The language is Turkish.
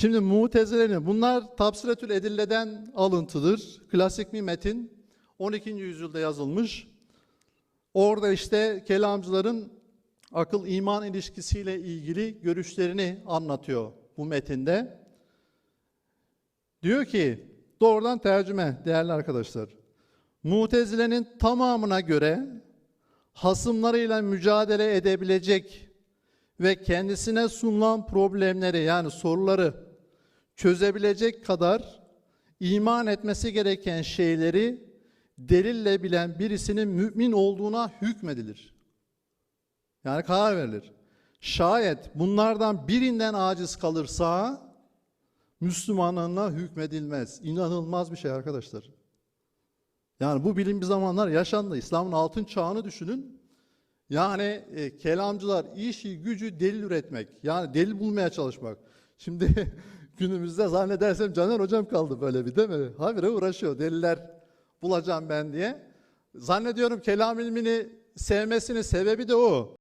Şimdi Mutezile'nin bunlar Tafsiretül Edille'den alıntıdır. Klasik bir metin. 12. yüzyılda yazılmış. Orada işte kelamcıların akıl iman ilişkisiyle ilgili görüşlerini anlatıyor bu metinde. Diyor ki doğrudan tercüme değerli arkadaşlar. Mutezile'nin tamamına göre hasımlarıyla mücadele edebilecek ve kendisine sunulan problemleri yani soruları çözebilecek kadar iman etmesi gereken şeyleri delille bilen birisinin mümin olduğuna hükmedilir. Yani karar verilir. Şayet bunlardan birinden aciz kalırsa Müslümanlığına hükmedilmez. İnanılmaz bir şey arkadaşlar. Yani bu bilim bir zamanlar yaşandı. İslam'ın altın çağını düşünün. Yani e, kelamcılar işi gücü delil üretmek. Yani delil bulmaya çalışmak. Şimdi günümüzde zannedersem Caner hocam kaldı böyle bir değil mi? Habire uğraşıyor deliller bulacağım ben diye. Zannediyorum kelam ilmini sevmesinin sebebi de o.